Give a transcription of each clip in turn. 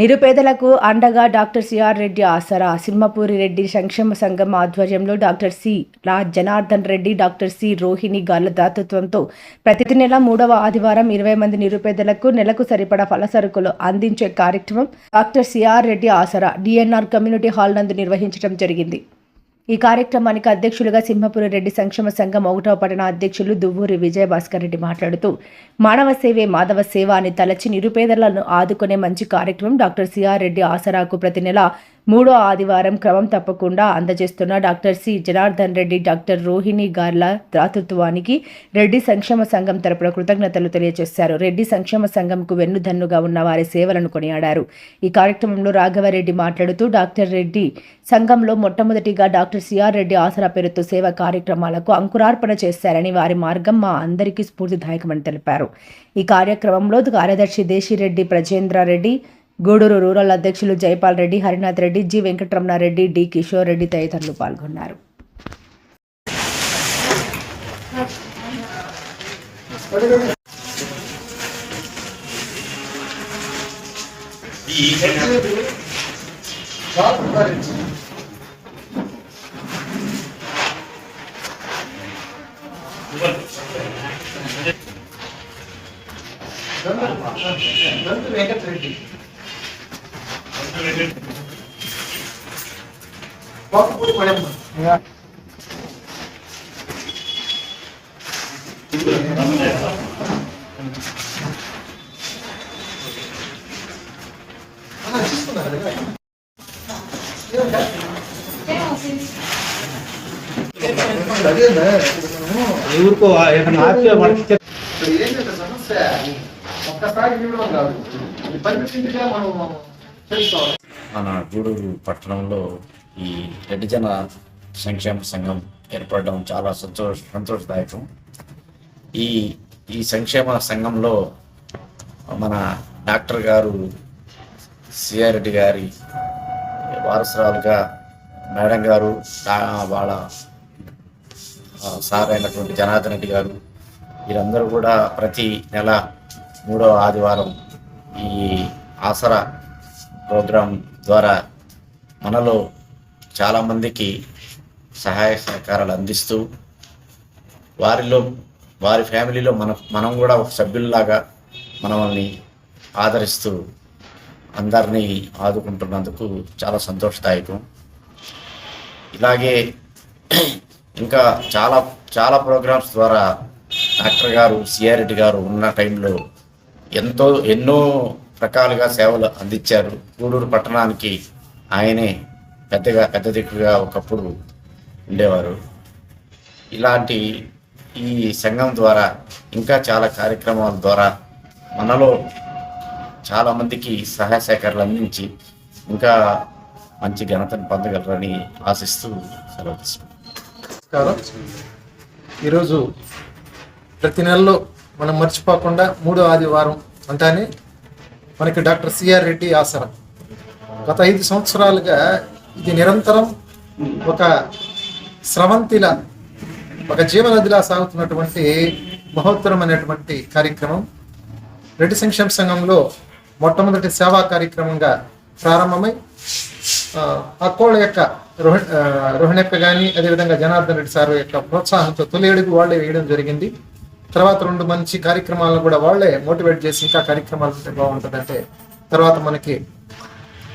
నిరుపేదలకు అండగా doctor CR Reddy ఆసరా. సింహపూరి రెడ్డి సంక్షేమ సంఘం ఆధ్వర్యంలో డాక్టర్ సి రా జనార్దన్ రెడ్డి డాక్టర్ సి రోహిణి గార్ల దాతృత్వంతో ప్రతి నెల మూడవ ఆదివారం ఇరవై మంది నిరుపేదలకు నెలకు సరిపడా ఫలసరుకులు అందించే కార్యక్రమం డాక్టర్ సిఆర్ రెడ్డి ఆసరా. డిఎన్ఆర్ కమ్యూనిటీ హాల్ నందు నిర్వహించడం జరిగింది. ఈ కార్యక్రమానికి అధ్యక్షులుగా సింహపురి రెడ్డి సంక్షేమ సంఘం ఒకటవ పట్టణ అధ్యక్షులు దువ్వూరి విజయభాస్కర్ రెడ్డి మాట్లాడుతూ మానవ సేవే మాధవ సేవ అని తలచి నిరుపేదలను ఆదుకునే మంచి కార్యక్రమం డాక్టర్ సిఆర్ రెడ్డి ఆసరాకు ప్రతి నెల మూడో ఆదివారం క్రమం తప్పకుండా అందజేస్తున్న doctor C. Janardhan Reddy doctor Rohini గార్ల దాతృత్వానికి రెడ్డి సంక్షేమ సంఘం తరపున కృతజ్ఞతలు తెలియజేశారు. రెడ్డి సంక్షేమ సంఘంకు వెన్నుదన్నుగా ఉన్న వారి సేవలను కొనియాడారు. ఈ కార్యక్రమంలో రాఘవరెడ్డి మాట్లాడుతూ డాక్టర్ రెడ్డి సంఘంలో మొట్టమొదటిగా డాక్టర్ సిఆర్ రెడ్డి ఆసరా పేరుతో సేవా కార్యక్రమాలకు అంకురార్పణ చేశారని వారి మార్గం మా అందరికీ స్ఫూర్తిదాయకమని తెలిపారు. ఈ కార్యక్రమంలో కార్యదర్శి దేశిరెడ్డి ప్రజేంద్రారెడ్డి గూడూరు రూరల్ అధ్యక్షులు జైపాల్ రెడ్డి హరినాథ్ రెడ్డి జి వెంకటరమణారెడ్డి డి కిషోర్ రెడ్డి తదితరులు పాల్గొన్నారు. వెంకటరెడ్డి. ఊరుకో ఏమైనా ఆపితే మనకి చెప్ ఇప్పుడు ఏంటంటే సమస్య ఒక్కసారి ఇవ్వడం కాదు ఇది పరిమితిగా మనం తెలుసుకోవాలి మన గూడూరు పట్టణంలో ఈ రెడ్డి జన సంక్షేమ సంఘం ఏర్పడడం చాలా సంతోష సంతోషదాయకం. ఈ ఈ సంక్షేమ సంఘంలో మన డాక్టర్ గారు సిఆర్ రెడ్డి గారి వారసురాలుగా మేడం గారు వాళ్ళ సార్ అయినటువంటి జనార్దన్ రెడ్డి గారు వీరందరూ కూడా ప్రతి నెల మూడవ ఆదివారం ఈ ఆసరా ప్రోగ్రాం ద్వారా మనలో చాలామందికి సహాయ సహకారాలు అందిస్తూ వారిలో వారి ఫ్యామిలీలో మన మనం కూడా ఒక సభ్యుల్లాగా మనల్ని ఆదరిస్తూ అందరినీ ఆదుకుంటున్నందుకు చాలా సంతోషదాయకం. ఇలాగే ఇంకా చాలా చాలా ప్రోగ్రామ్స్ ద్వారా డాక్టర్ గారు సిఆర్ రెడ్డి గారు ఉన్న టైంలో ఎంతో ఎన్నో రకాలుగా సేవలు అందించారు. గూడూరు పట్టణానికి ఆయనే పెద్దగా పెద్ద దిక్కుగా ఒకప్పుడు ఉండేవారు. ఇలాంటి ఈ సంఘం ద్వారా ఇంకా చాలా కార్యక్రమాల ద్వారా మనలో చాలామందికి సహాయ సహకారాలు అందించి ఇంకా మంచి ఘనతను పొందగలరని ఆశిస్తూ సెలవు నమస్కారం. ఈరోజు ప్రతి నెలలో మనం మర్చిపోకుండా మూడో ఆదివారం అంటానే మనకి డాక్టర్ సిఆర్ రెడ్డి ఆసరా గత ఐదు సంవత్సరాలుగా ఇది నిరంతరం ఒక స్రవంతిల ఒక జీవనదిలా సాగుతున్నటువంటి మహోత్తరమైనటువంటి కార్యక్రమం. రెడ్డి సంక్షేమ సంఘంలో మొట్టమొదటి సేవా కార్యక్రమంగా ప్రారంభమై ఆ, అక్కోళ్ళ యొక్క రోహి రోహిణెప్ప కానీ అదేవిధంగా జనార్దన్ రెడ్డి సార్ యొక్క ప్రోత్సాహంతో తొలి అడుగు వాళ్ళే వేయడం జరిగింది. తర్వాత రెండు మంచి కార్యక్రమాలను కూడా వాళ్ళే మోటివేట్ చేసి ఇంకా కార్యక్రమాలు ఉంటే బాగుంటుందంటే తర్వాత మనకి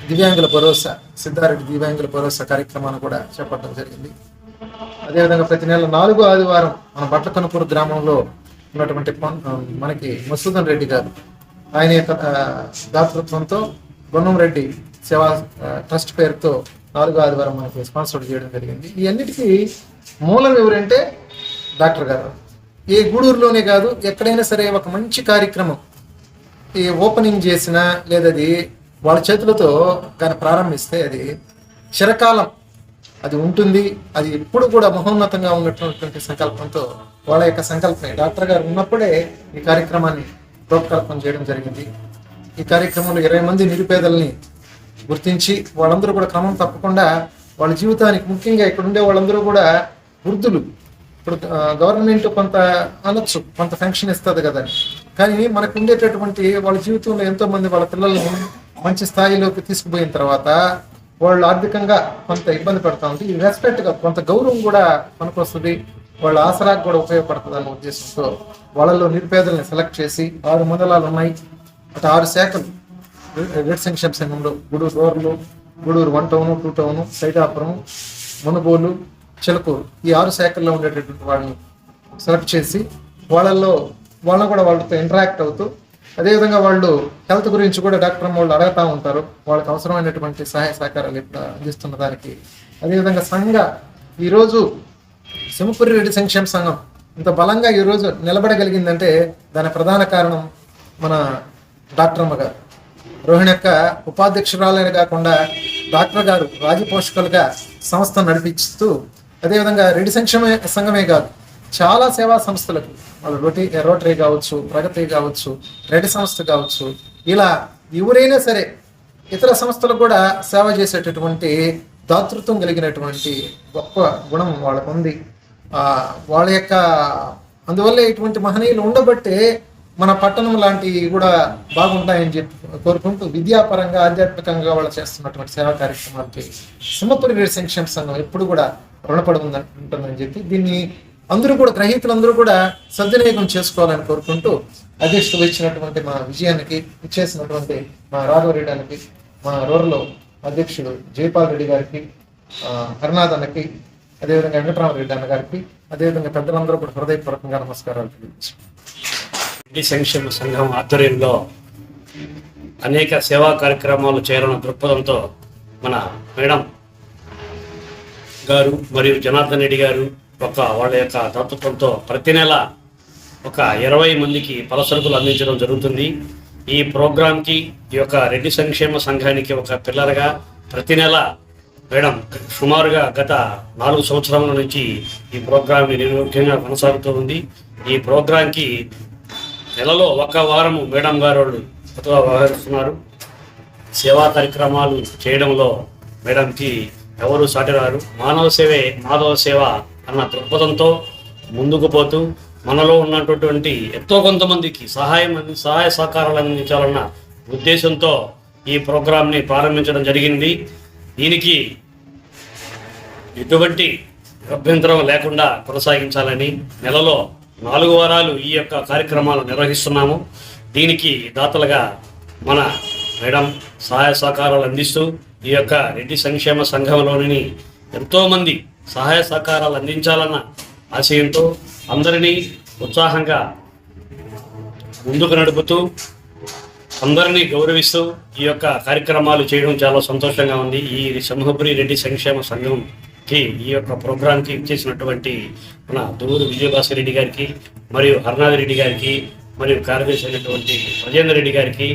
దివ్యాంగుల భరోసా సిద్ధారెడ్డి దివ్యాంగుల భరోసా కార్యక్రమాన్ని కూడా చేపట్టడం జరిగింది. అదేవిధంగా ప్రతి నెల నాలుగో ఆదివారం మన బట్లకనుపూర్ గ్రామంలో ఉన్నటువంటి మనకి మసూదన్ రెడ్డి గారు ఆయన యొక్క దాతృత్వంతో గున్నం రెడ్డి సేవా ట్రస్ట్ పేరుతో నాలుగు ఆదివారం మనకి స్పాన్సర్ చేయడం జరిగింది. ఈ అన్నిటికీ మూలం ఎవరంటే డాక్టర్ గారు. ఏ గూడూరులోనే కాదు ఎక్కడైనా సరే ఒక మంచి కార్యక్రమం. ఈ ఓపెనింగ్ చేసిన లేదా అది వాళ్ళ చేతులతో కానీ ప్రారంభిస్తే అది చిరకాలం. అది ఉంటుంది. అది ఎప్పుడు కూడా మహోన్నతంగా ఉన్నటువంటి సంకల్పంతో వాళ్ళ యొక్క సంకల్పం డాక్టర్ గారు ఉన్నప్పుడే ఈ కార్యక్రమాన్ని రూపకల్పన చేయడం జరిగింది. ఈ కార్యక్రమంలో ఇరవై మంది నిరుపేదల్ని గుర్తించి వాళ్ళందరూ కూడా క్రమం తప్పకుండా వాళ్ళ జీవితానికి ముఖ్యంగా ఇక్కడ ఉండే వాళ్ళందరూ కూడా వృద్ధులు. ఇప్పుడు గవర్నమెంట్ కొంత అనొచ్చు కొంత ఫంక్షన్ ఇస్తుంది కదా కానీ మనకు ఉండేటటువంటి వాళ్ళ జీవితంలో ఎంతో మంది వాళ్ళ పిల్లల్ని మంచి స్థాయిలోకి తీసుకుపోయిన తర్వాత వాళ్ళు ఆర్థికంగా కొంత ఇబ్బంది పడతా ఉంది. ఈ రెస్పెక్ట్గా కొంత గౌరవం కూడా పనికొస్తుంది వాళ్ళ ఆసరాకు కూడా ఉపయోగపడుతుంది అన్న ఉద్దేశంతో వాళ్ళలో నిరుపేదల్ని సెలెక్ట్ చేసి ఆరు మండలాలు ఉన్నాయి. అటు ఆరు శాఖలు. రెడ్ సెంక్షన్ సంఘంలో Gudur రోర్లు Gudur one town two town Saidapuram Munugolu Chilakur ఈ ఆరు శాఖల్లో ఉండేటటువంటి వాళ్ళని సెలెక్ట్ చేసి వాళ్ళల్లో వాళ్ళని కూడా వాళ్ళతో ఇంటరాక్ట్ అవుతూ అదేవిధంగా వాళ్ళు హెల్త్ గురించి కూడా డాక్టర్ అమ్మ వాళ్ళు అడుగుతూ ఉంటారు. వాళ్ళకి అవసరమైనటువంటి సహాయ సహకారాలు ఇప్పుడు అందిస్తున్న దానికి. అదేవిధంగా సంఘ ఈరోజు సింహపురి రెడ్డి సంక్షేమ సంఘం ఇంత బలంగా ఈరోజు నిలబడగలిగిందంటే దాని ప్రధాన కారణం మన డాక్టర్ అమ్మ గారు. రోహిణి యొక్క ఉపాధ్యక్షురాలనే కాకుండా డాక్టర్ గారు రాజపోషకులుగా సంస్థ నడిపిస్తూ అదేవిధంగా రెడ్డి సంక్షేమ సంఘమే కాదు చాలా సేవా సంస్థలకు వాళ్ళు రోటీ రోటరీ కావచ్చు ప్రగతి కావచ్చు రెడ్డి సంస్థ కావచ్చు ఇలా ఎవరైనా సరే ఇతర సంస్థలకు కూడా సేవ చేసేటటువంటి దాతృత్వం కలిగినటువంటి గొప్ప గుణం వాళ్ళకు ఉంది వాళ్ళ యొక్క అందువల్ల ఇటువంటి మహనీయులు ఉండబట్టే మన పట్టణం లాంటివి కూడా బాగుంటాయని చెప్పి కోరుకుంటూ విద్యాపరంగా ఆధ్యాత్మికంగా వాళ్ళు చేస్తున్నటువంటి సేవా కార్యక్రమాలకి సింహపురి రెడ్డి సంక్షేమ సంఘం ఎప్పుడు కూడా రుణపడి ఉంటుందని చెప్పి దీన్ని అందరూ కూడా గ్రహీతలందరూ కూడా సద్వినియోగం చేసుకోవాలని కోరుకుంటూ అధ్యక్షులు ఇచ్చినటువంటి మా విజయానికి ఇచ్చేసినటువంటి మా రాఘవరెడ్డి మా రూరల్ అధ్యక్షుడు జయపాల్ రెడ్డి గారికి ఆ, హరినాథ్ అన్నకి అదేవిధంగా వెంకటరామరెడ్డి అన్న గారికి అదేవిధంగా పెద్దలందరూ కూడా హృదయపూర్వకంగా నమస్కారాలు తెలియజేస్తున్నాను రెడ్డి సంక్షేమ సంఘం ఆధ్వర్యంలో అనేక సేవా కార్యక్రమాలు చేయాలన్న దృక్పథంతో మన మేడం గారు మరియు జనార్దన్ రెడ్డి గారు ఒక వాళ్ళ యొక్క దత్తత్వంతో ప్రతి నెల ఒక ఇరవై మందికి పలసరుకులు అందించడం జరుగుతుంది. ఈ ప్రోగ్రాంకి ఈ యొక్క రెడ్డి సంక్షేమ సంఘానికి ఒక పిల్లలుగా ప్రతి నెల మేడం సుమారుగా గత నాలుగు సంవత్సరాల నుంచి ఈ ప్రోగ్రాంని నిర్వహంగా కొనసాగుతూ ఉంది. ఈ ప్రోగ్రాంకి నెలలో ఒక వారము మేడం గారు కొత్తగా వ్యవహరిస్తున్నారు. సేవా కార్యక్రమాలు చేయడంలో మేడంకి ఎవరు సాటిరారు? మానవ సేవే మాధవ సేవ అన్న దృక్పథంతో ముందుకు పోతూ మనలో ఉన్నటువంటి ఎంతో కొంతమందికి సహాయం సహాయ సహకారాలు అందించాలన్న ఉద్దేశంతో ఈ ప్రోగ్రాంని ప్రారంభించడం జరిగింది. దీనికి ఎటువంటి అభ్యంతరం లేకుండా కొనసాగించాలని నెలలో నాలుగు వారాలు ఈ యొక్క కార్యక్రమాలు నిర్వహిస్తున్నాము. దీనికి దాతలుగా మన మేడం సహాయ సహకారాలు అందిస్తూ ఈ యొక్క రెడ్డి సంక్షేమ సంఘంలోని ఎంతోమంది సహాయ సహకారాలు అందించాలన్న ఆశయంతో అందరినీ ఉత్సాహంగా ముందుకు నడుపుతూ అందరినీ గౌరవిస్తూ ఈ యొక్క కార్యక్రమాలు చేయడం చాలా సంతోషంగా ఉంది. ఈ సింహపురి రెడ్డి సంక్షేమ సంఘం కి ఈ యొక్క ప్రోగ్రాంకి ఇచ్చేసినటువంటి మన దూరు విజయభాస్కర్ రెడ్డి గారికి మరియు హర్నాథ్ రెడ్డి గారికి మరియు కార్యదర్శి అయినటువంటి రాజేందర్ రెడ్డి గారికి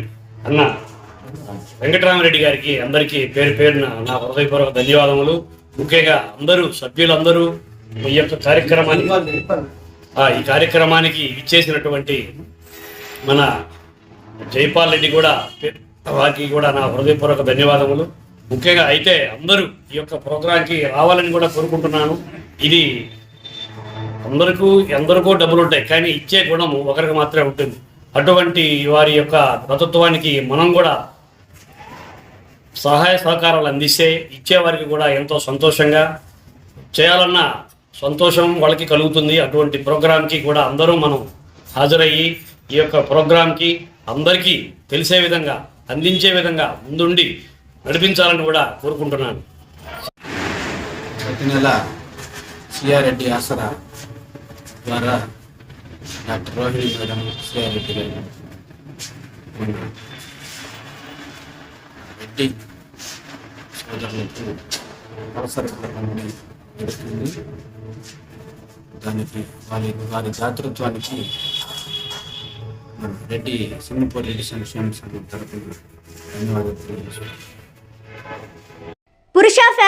అన్న వెంకటరామరెడ్డి గారికి అందరికీ పేరు పేరున నా హృదయపూర్వక ధన్యవాదములు. ముఖ్యంగా అందరూ సభ్యులందరూ ఈ యొక్క కార్యక్రమాన్ని ఆ, ఈ కార్యక్రమానికి ఇచ్చేసినటువంటి మన జైపాల్ రెడ్డి కూడా వారికి కూడా నా హృదయపూర్వక ధన్యవాదములు. ముఖ్యంగా అయితే అందరూ ఈ యొక్క ప్రోగ్రాంకి రావాలని కూడా కోరుకుంటున్నాను. ఇది అందరికీ ఎందరికో డబ్బులు ఉంటాయి కానీ ఇచ్చే గుణము ఒకరికి మాత్రమే ఉంటుంది. అటువంటి వారి యొక్క ప్రతత్వానికి మనం కూడా సహాయ సహకారాలు అందిస్తే ఇచ్చేవారికి కూడా ఎంతో సంతోషంగా చేయాలన్న సంతోషం వాళ్ళకి కలుగుతుంది. అటువంటి ప్రోగ్రాంకి కూడా అందరూ మనం హాజరయ్యి ఈ యొక్క ప్రోగ్రాంకి అందరికీ తెలిసే విధంగా అందించే విధంగా ముందుండి నడిపించాలని కూడా కోరుకుంటున్నాను. ప్రతి నెల సిఆర్ రెడ్డి ఆసరా ద్వారా doctor Rohini madam CR Reddy గారు రెడ్డి సోదరులకు అవసరకుల పంపిణీ దానికి వారి వారి దాతృత్వానికి రెడ్డి సింగపూర్ రెడ్డి సంక్షేమ సంఘం తరఫున ధన్యవాదాలు తెలియజేస్తున్నాను.